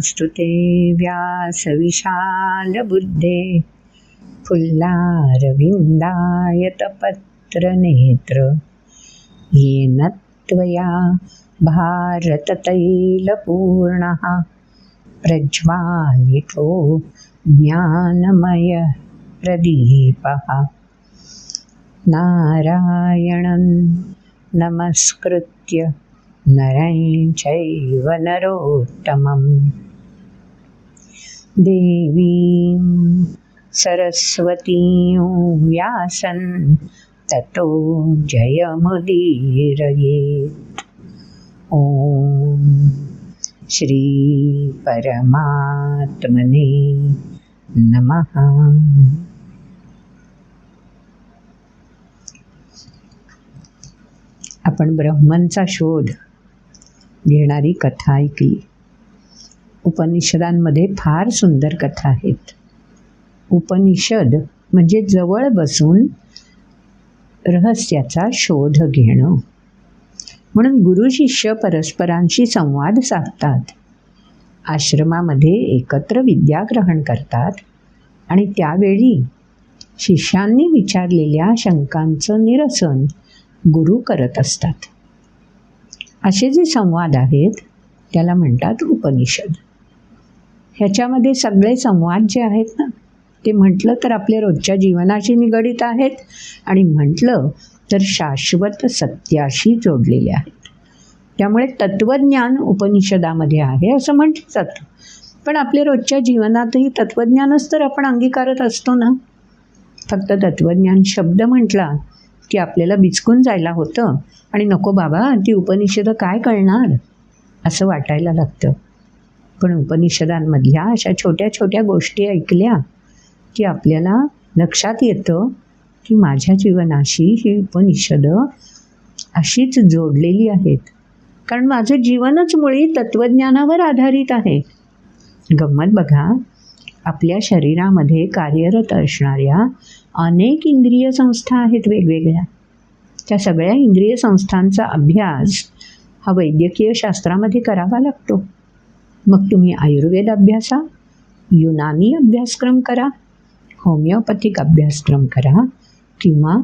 नमोऽस्तु ते व्यासविशालबुद्धे फुल्लारविन्दायतपत्रनेत्र येन त्वया भारततैलपूर्णः। प्रज्वालितो ज्ञानमयप्रदीपः नारायणं नमस्कृत्य नरं चैव देवीं सरस्वतीं व्यासन् ततो जयमुदीरयेत्। ॐ श्रीपरमात्मने नमः। आपण ब्रह्मांचा शोध घेणारी कथा ऐकली. उपनिषदांमध्ये फार सुंदर कथा आहेत. उपनिषद म्हणजे जवळ बसून रहस्याचा शोध घेणं. म्हणून गुरु शिष्य परस्परांशी संवाद साधतात. आश्रमामध्ये एकत्र विद्याग्रहण करतात आणि त्यावेळी शिष्यांनी विचारलेल्या शंकांचं निरसन गुरु करत असतात. असे जे संवाद आहेत त्याला म्हणतात उपनिषद. ह्याच्यामध्ये सगळे संवाद जे आहेत ना ते म्हटलं तर आपल्या रोजच्या जीवनाशी निगडित आहेत आणि म्हटलं तर शाश्वत सत्याशी जोडलेले आहेत. त्यामुळे तत्त्वज्ञान उपनिषदामध्ये आहे असं म्हटलं जातं. पण आपल्या रोजच्या जीवनातही तत्त्वज्ञानच तर आपण अंगीकारत असतो ना. फक्त तत्त्वज्ञान शब्द म्हटला की आपल्याला बिचकून जायला होतं आणि नको बाबा ती उपनिषदं काय कळणार? असं वाटायला लागतं. पण उपनिषदांमधल्या अशा छोट्या छोट्या गोष्टी ऐकल्या की आपल्याला लक्षात येतं की माझ्या जीवनाशी ही उपनिषदं अशीच जोडलेली आहेत. कारण माझं जीवनच मुळी तत्त्वज्ञानावर आधारित आहे. गंमत बघा आपल्या शरीरामध्ये कार्यरत असणाऱ्या अनेक इंद्रिय संस्था आहेत वेगवेगळ्या. त्या सगळ्या इंद्रिय संस्थांचा अभ्यास हा वैद्यकीय शास्त्रामध्ये करावा लागतो. मग तुम्ही आयुर्वेद अभ्यासा युनानी अभ्यासक्रम करा होमिओपॅथिक अभ्यासक्रम करा किंवा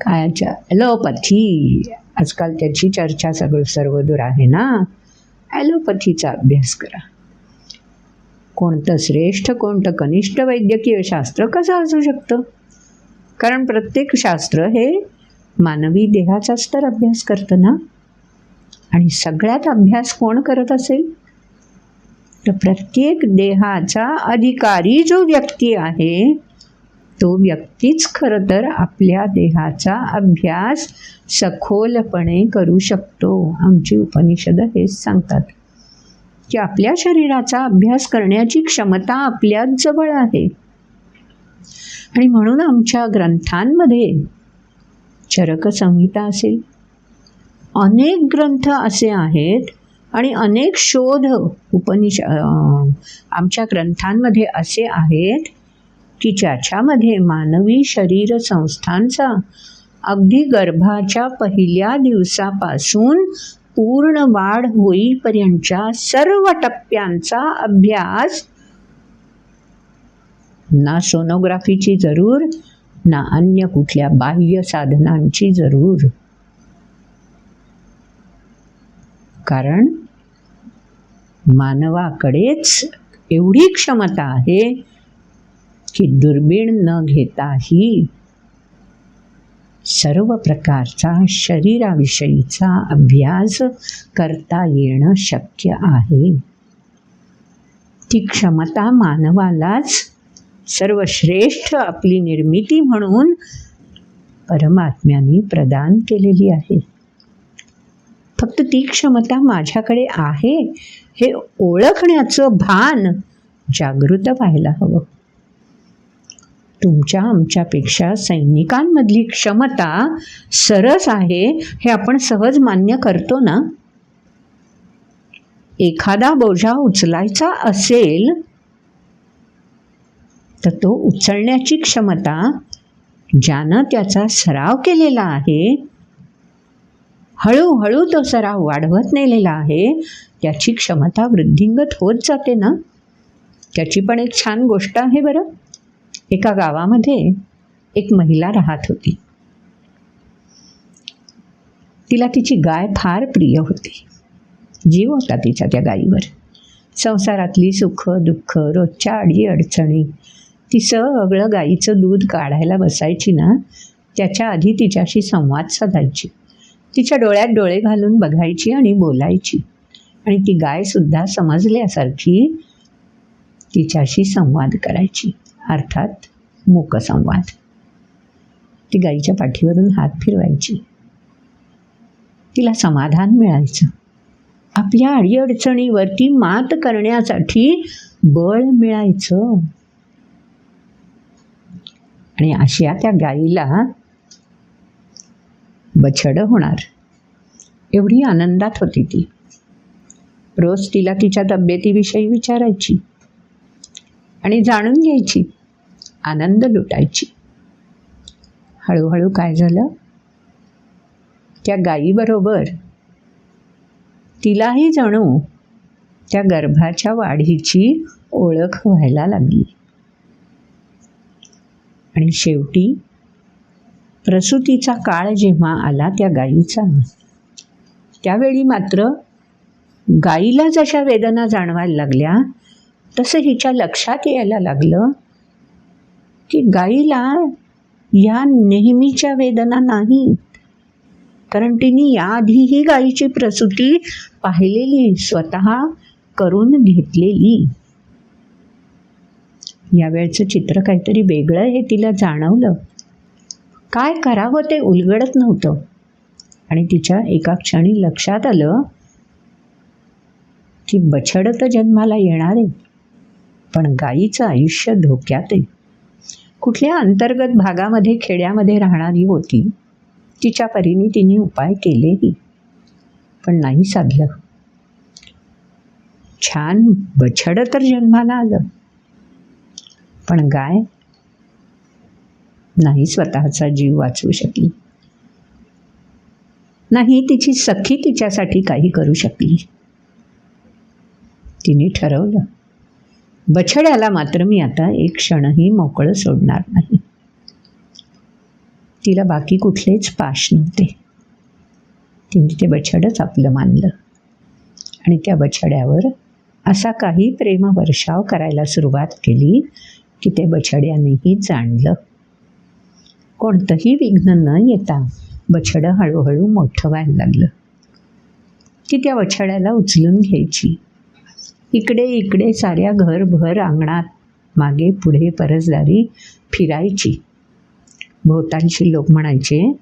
कायच्या ॲलोपॅथी. आजकाल त्याची चर्चा सगळं सर्वदूर आहे ना. ॲलोपॅथीचा अभ्यास करा. कोणतं श्रेष्ठ कोणतं कनिष्ठ वैद्यकीय शास्त्र कसं असू शकतं? कारण प्रत्येक शास्त्र हे मानवी देहाचाच तर अभ्यास करतं ना. आणि सगळ्यात अभ्यास कोण करत असेल? तर प्रत्येक देहाचा अधिकारी जो व्यक्ती आहे तो व्यक्तीच खरं तर आपल्या देहाचा अभ्यास सखोलपणे करू शकतो. आमची उपनिषदं हेच सांगतात की आपल्या शरीराचा अभ्यास करण्याची क्षमता आपल्याच जवळ आहे. आणि म्हणून आमच्या ग्रंथांमध्ये चरकसंहिता असेल अनेक ग्रंथ असे आहेत आणि अनेक शोध उपनिष आमच्या ग्रंथांमध्ये असे आहेत की ज्याच्यामध्ये मानवी शरीर संस्थांचा अगदी गर्भाच्या पहिल्या दिवसापासून पूर्ण वाढ होईपर्यंतच्या सर्व टप्प्यांचा अभ्यास ना सोनोग्राफीची जरूर ना अन्य कुठल्या बाह्य साधनांची जरूर. कारण मानवाकडेच एवढी क्षमता आहे की दुर्बीण न घेताही सर्व प्रकारचा शरीराविषयीचा अभ्यास करता येणं शक्य आहे. ती क्षमता मानवालाच सर्वश्रेष्ठ आपली निर्मिती म्हणून परमात्म्याने प्रदान केलेली आहे. फक्त ती क्षमता माझ्याकडे आहे हे ओळखण्याचं भान जागृत व्हायला हवं. तुमच्या आमच्यापेक्षा सैनिकांमधली क्षमता सरस आहे हे आपण सहज मान्य करतो ना? एखादा बोजा उचलायचा असेल तर तो उचलण्याची क्षमता ज्यानं त्याचा सराव केलेला आहे हळूहळू तो सराव वाढवत नेलेला आहे. त्याची क्षमता वृद्धिंगत होत जाते ना? त्याची पण एक छान गोष्ट आहे बरं. एका गावामध्ये एक महिला राहत होती. तिला तिची गाय फार प्रिय होती. जीव होता तिच्या त्या गायीवर संसारातली सुख दुःख रोजच्या अडी अडचणी ती सगळं गाईचं दूध काढायला बसायची ना? त्याच्या आधी तिच्याशी संवाद साधायची. तिच्या डोळ्यात डोळे घालून बघायची आणि बोलायची. आणि ती गायसुद्धा समजल्यासारखी तिच्याशी संवाद करायची. अर्थात मूकसंवाद. ती गाईच्या पाठीवरून हात फिरवायची. तिला समाधान मिळायचं. आपल्या अडीअडचणीवरती मात करण्यासाठी बळ मिळायचं. आणि अशा त्या गाईला बछडं होणार. एवढी आनंदात होती ती. रोज तिला तिच्या तब्येतीविषयी विचारायची आणि जाणून घ्यायची. आनंद लुटायची. हळूहळू काय झालं? त्या गायीबरोबर तिलाही जणू त्या गर्भाच्या वाढीची ओळख व्हायला लागली. आणि शेवटी प्रसूतीचा काळ जेव्हा आला त्या गायीचा त्यावेळी मात्र गाईला जशा वेदना जाणवायला लागल्या. तसं हिच्या लक्षात यायला लागलं की गाईला या नेहमीच्या वेदना नाहीत. कारण तिने याआधीही गाईची प्रसूती पाहिलेली स्वतः करून घेतलेली. यावेळचं चित्र काहीतरी वेगळं हे तिला जाणवलं. काय करावं ते उलगडत नव्हतं. आणि तिच्या एका क्षणी लक्षात आलं की बछड तर जन्माला येणार आहे पण गाईचं आयुष्य धोक्यात आहे कुठल्या अंतर्गत भागामध्ये खेड्यामध्ये राहणारी होती तिच्या परीने तिने उपाय केलेही पण नाही साधलं. छान बछड तर जन्माला आलं. पण गाय नाही स्वतःचा जीव वाचवू शकली. नाही तिची सखी तिच्यासाठी काही करू शकली. तिने ठरवलं बछड्याला मात्र मी आता एक क्षणही मोकळं सोडणार नाही. तिला बाकी कुठलेच पाश नव्हते. तिने ते बछडच आपलं मानलं आणि त्या बछड्यावर असा काही प्रेमवर्षाव करायला सुरुवात केली की ते बछड्यानेही जाणलं. कोणतंही विघ्न न येता बछडं हळूहळू मोठं व्हायला लागलं. ती त्या बछड्याला उचलून घ्यायची. इकडे इकडे साऱ्या घरभर अंगणात मागे पुढे परसदारी फिरायची. भोवतांशी लोक म्हणायचे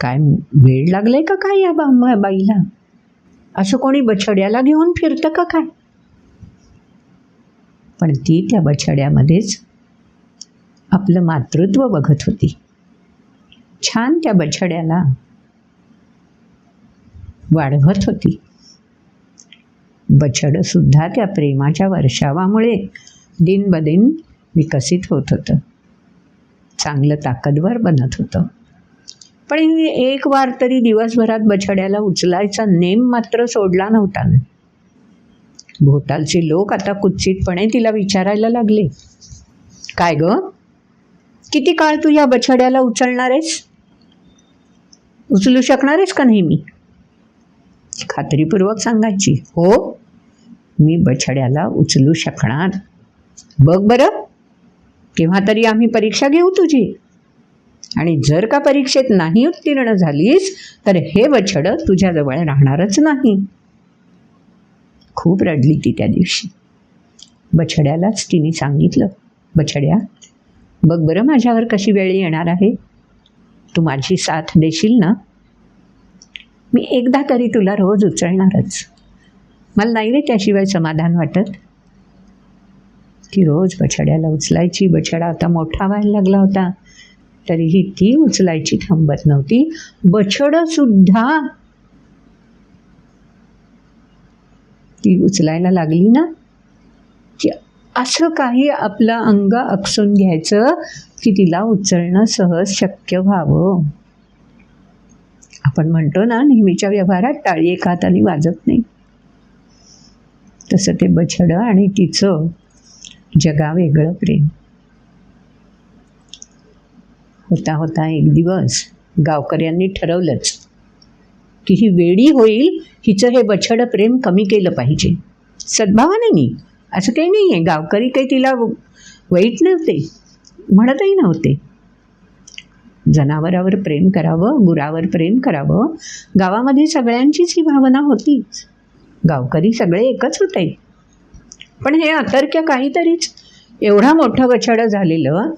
काय वेळ लागले का काय या बा बाईला? असं कोणी बछड्याला घेऊन फिरतं का काय? पण ती त्या बछड्यामध्येच आपलं मातृत्व बघत होती. छान त्या बछड्याला वाढवत होती. बछडसुद्धा त्या प्रेमाच्या वर्षावामुळे दिनबदिन विकसित होत होतं. चांगलं ताकदवर बनत होतं. पण एक वार तरी दिवसभरात बछड्याला उचलायचा नेम मात्र सोडला नव्हता. भोवतालचे लोक आता कुत्सितपणे तिला विचारायला लागले. काय गं? किती काळ तू या बछड्याला उचलणार आहेस? उचलू शकणार आहेस का नेहमी? खात्रीपूर्वक सांगायची. हो मी बछड्याला उचलू शकणार. बघ बरं केव्हा तरी आम्ही परीक्षा घेऊ तुझी. आणि जर का परीक्षेत नाही उत्तीर्ण झालीस तर हे बछडं तुझ्याजवळ राहणारच नाही. खूप रडली ती त्या दिवशी. बछड्यालाच तिने सांगितलं बछड्या बघ बरं माझ्यावर कशी वेळ येणार आहे. तू माझी साथ देशील ना? मी एकदा तरी तुला रोज उचलणारच. मला नाही रे त्याशिवाय समाधान वाटत. की रोज बछड्याला उचलायची. बछडा आता मोठा व्हायला लागला होता. तरीही ती उचलायची थांबत नव्हती. बछडसुद्धा ती उचलायला लागली ना? की असं काही आपलं अंग अकसून घ्यायचं की तिला उचलणं सहज शक्य व्हावं. आपण म्हणतो ना नेहमीच्या व्यवहारात टाळी एका हाताने वाजत नाही. तसं ते बछडं आणि तिचं जगा वेगळं प्रेम. होता होता एक दिवस गावकऱ्यांनी ठरवलंच की ही वेडी होईल हिचं हे बछडं प्रेम कमी केलं पाहिजे. सद्भावाने नाही असं काही नाही आहे गावकरी काही तिला वाईट नव्हते म्हणतही नव्हते. जनावरावर प्रेम करावं गुरावर प्रेम करावं गावामध्ये सगळ्यांचीच ही भावना होतीच. गावकरी सगळे एकच होते. पण हे अतर्क्य काहीतरीच एवढा मोठं बछडं झालेलं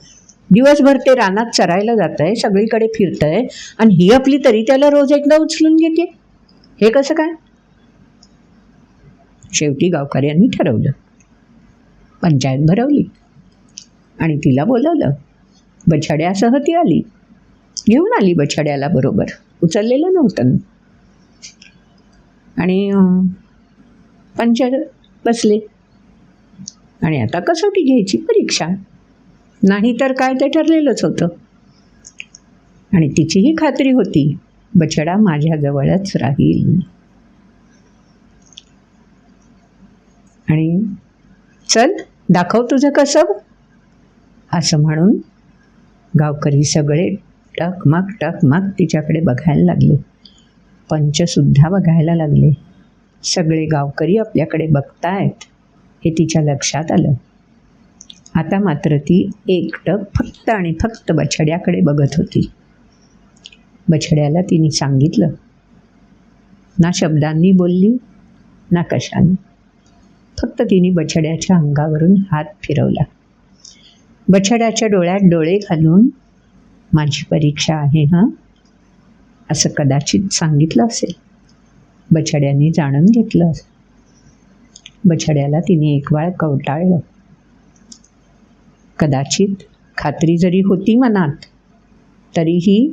दिवसभर ते रानात चरायला जात आहे सगळीकडे फिरत आहे आणि ही आपली तरी त्याला रोज एकदा उचलून घेते. हे कसं काय? शेवटी गावकऱ्यांनी ठरवलं. पंचायत भरवली. आणि तिला बोलवलं. बछड्यासह ती आली. घेऊन आली बछड्याला बरोबर. उचललेलं नव्हतं. आणि पंचर बसले. आणि आता कसोटी घ्यायची परीक्षा? नाही तर काय ते ठरलेलंच होतं. आणि तिचीही खात्री होती बछडा माझ्याजवळच राहील. आणि चल दाखव तुझं कसब असं म्हणून गावकरी सगळे टकमक टकमक तिच्याकडे बघायला लागले. पंचसुद्धा बघायला लागले. सगळे गावकरी आपल्याकडे बघतायत हे तिच्या लक्षात आलं. आता मात्र ती एकटक फक्त आणि फक्त बछड्याकडे बघत होती. बछड्याला तिने सांगितलं ना शब्दांनी बोलली ना कशाने. फक्त तिने बछड्याच्या अंगावरून हात फिरवला. बछड्याच्या डोळ्यात डोळे घालून माझी परीक्षा आहे हां? असं कदाचित सांगितलं असेल. बछड्याने जाणून घेतलं बछड्याला तिने एक वाळ कवटाळलं. कदाचित खात्री जरी होती मनात तरीही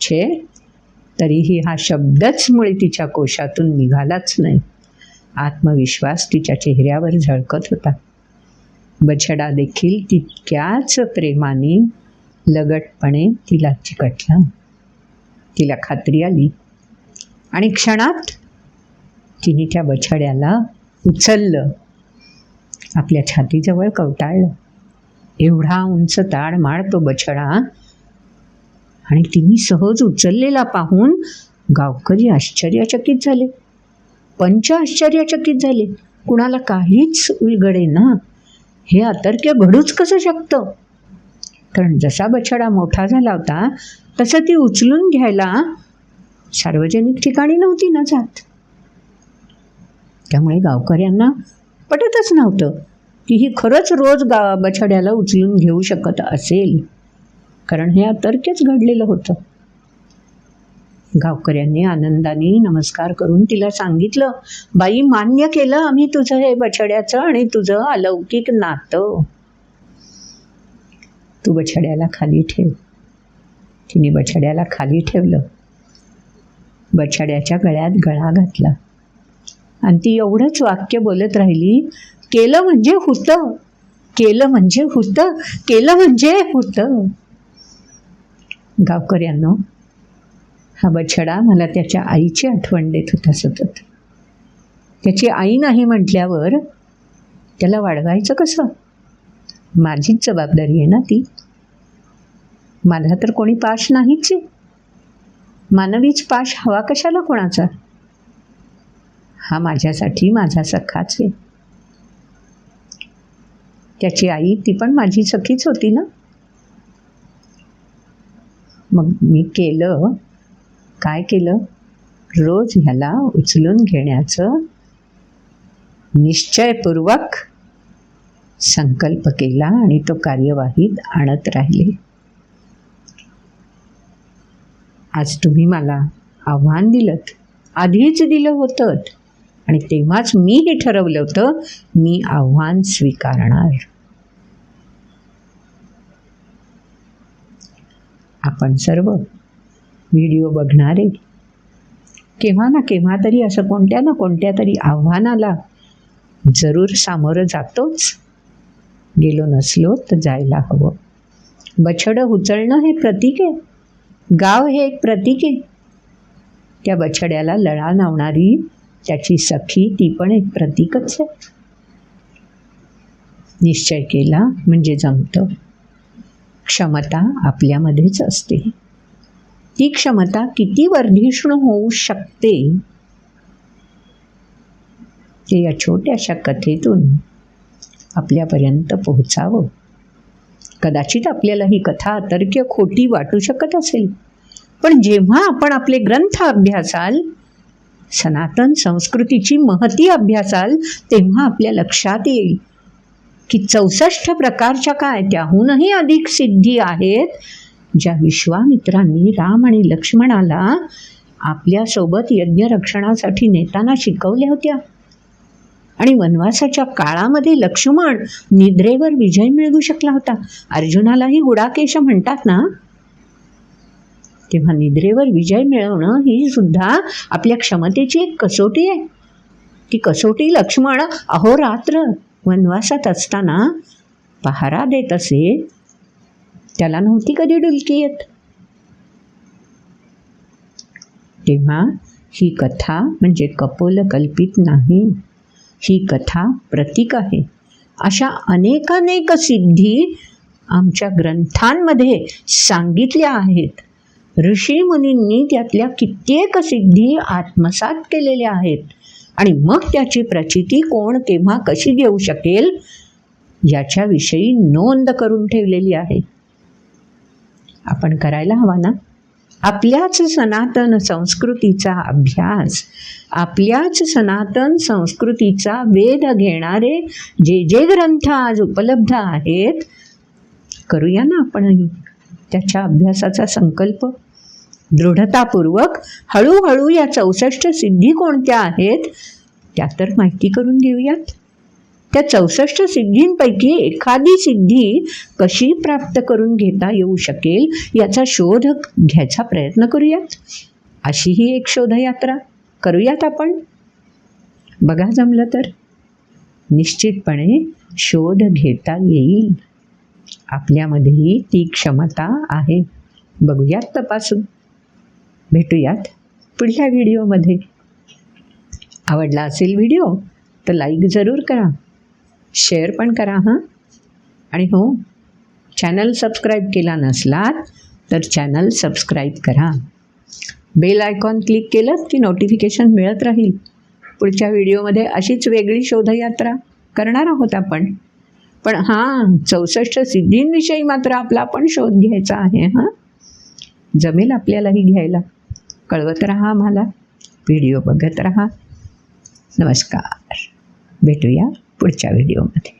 छे तरीही हा शब्दच मुळे तिच्या कोशातून निघालाच नाही. आत्मविश्वास तिच्या चेहऱ्यावर झळकत होता. बछडा देखील तितक्याच प्रेमाने लगटपणे तिला चिकटला. तिला खात्री आली. आणि क्षणात तिने त्या बछड्याला उचललं. आपल्या छातीजवळ कवटाळलं. एवढा उंच ताड माड तो बछडा आणि तिने सहज उचललेला पाहून गावकरी आश्चर्यचकित झाले. पंच आश्चर्यचकित झाले. कुणाला काहीच उलगडे ना. हे अतर्क्य घडूच कसं शकतं? कारण जसा बछडा मोठा झाला होता तसं ती उचलून घ्यायला सार्वजनिक ठिकाणी नव्हती ना जात. त्यामुळे गावकऱ्यांना पटतच नव्हतं की ही खरंच रोज गा बछड्याला उचलून घेऊ शकत असेल. कारण हे अतर्क्यच घडलेलं होतं. गावकऱ्यांनी आनंदाने नमस्कार करून तिला सांगितलं बाई मान्य केलं आम्ही तुझं हे बछड्याचं आणि तुझं अलौकिक नातं. तू बछड्याला खाली ठेव. तिने बछड्याला खाली ठेवलं. बछड्याच्या गळ्यात गळा घातला. आणि ती एवढंच वाक्य बोलत राहिली केलं म्हणजे होतं. केलं म्हणजे होतं. केलं म्हणजे होतं. गावकऱ्यांनो हा बछडा मला त्याच्या आईची आठवण देत होता सतत. त्याची आई नाही म्हटल्यावर त्याला वाढवायचं कसं? माझीच जबाबदारी आहे ना ती? माझा तर कोणी पाश नाहीच आहे. मानवीच पाश हवा कशाला कोणाचा? हा माझ्यासाठी माझा सखाच आहे. त्याची आई ती पण माझी सखीच होती ना? मग मी केलं काय केलं? रोज ह्याला उचलून घेण्याचं निश्चयपूर्वक संकल्प केला आणि तो कार्यवाहीत आणत राहिले. आज तुम्ही मला आव्हान दिलं आधीच दिलं होतं आणि तेव्हाच मी हे ठरवलं होतं. मी आव्हान स्वीकारणार. आपण सर्व व्हिडिओ बघणारे. केव्हा ना केव्हा तरी असं कोणत्या ना कोणत्या तरी आव्हानाला जरूर सामोरं जातोच. गेलो नसलो तर जायला हवं. बछडं उचलणं हे प्रतीक आहे. गाव हे एक प्रतीक आहे. त्या बछड्याला लळा लावणारी त्याची सखी ती पण एक प्रतीकच आहे. निश्चय केला म्हणजे जमतं. क्षमता आपल्यामध्येच असते. ती क्षमता किती वर्धिष्णू होऊ शकते? ते या छोट्याशा कथेतून आपल्यापर्यंत पोहोचावं. कदाचित आपल्याला ही कथा अतर्क्य खोटी वाटू शकत असेल. पण जेव्हा आपण आपले ग्रंथ अभ्यासाल सनातन संस्कृतीची महती अभ्यासाल तेव्हा आपल्या लक्षात येईल की चौसष्ट प्रकारच्या काय त्याहूनही अधिक सिद्धी आहेत ज्या विश्वामित्रांनी राम आणि लक्ष्मणाला आपल्यासोबत यज्ञरक्षणासाठी नेताना शिकवल्या होत्या. आणि वनवासाच्या काळामध्ये लक्ष्मण निद्रेवर विजय मिळवू शकला होता. अर्जुनालाही गुडाकेश म्हणतात ना? तेव्हा निद्रेवर विजय मिळवणं ही सुद्धा आपल्या क्षमतेची एक कसोटी आहे. ती कसोटी लक्ष्मण अहोरात्र वनवासात असताना पहारा देत असे त्याला नव्हती कधी डुलकी येत. तेव्हा ही कथा म्हणजे कपोल कल्पित नाही. ही कथा प्रतीक आहे. अशा अनेकानेक सिद्धी आमच्या ग्रंथांमध्ये सांगितल्या आहेत. ऋषी मुनींनी त्यातल्या कित्येक सिद्धी आत्मसात केलेल्या आहेत. आणि मग त्याची प्रचिती कोण केव्हा कशी घेऊ शकेल याच्याविषयी नोंद करून ठेवलेली आहे. आपण करायला हवा ना? आपल्याच सनातन संस्कृतीचा अभ्यास आपल्याच सनातन संस्कृतीचा वेध घेणारे जे जे ग्रंथ आज उपलब्ध आहेत करूया ना आपणही त्याच्या अभ्यासाचा संकल्प? दृढतापूर्वक हळूहळू या चौसष्ट सिद्धी कोणत्या आहेत त्या तर माहिती करून घेऊयात. त्या चौसष्ट सिद्धींपैकी एखादी सिद्धी कशी प्राप्त करून घेता येऊ शकेल याचा शोध घ्यायचा प्रयत्न करूयात. अशी ही एक शोधयात्रा. करूयात आपण? बघा जमलं तर. निश्चितपणे शोध घेता येईल. आपल्यामध्येही ती क्षमता आहे. बघूयात तपासून. भेटूयात पुढल्या व्हिडिओमध्ये. आवडला असेल व्हिडिओ तर लाईक जरूर करा. शेअर पण करा हां. आणि हो चॅनल सबस्क्राईब केला नसलात तर चॅनल सबस्क्राईब करा. बेल आयकॉन क्लिक केलं की नोटिफिकेशन मिळत राहील. पुढच्या व्हिडिओमध्ये अशीच वेगळी शोधयात्रा करणार आहोत आपण. पण हां चौसष्ट सिद्धींविषयी मात्र आपला पण शोध घ्यायचा आहे हां. जमेल आपल्यालाही घ्यायला. कळवत राहा आम्हाला. व्हिडिओ बघत राहा. नमस्कार. भेटूया. पुढच्या व्हिडिओमध्ये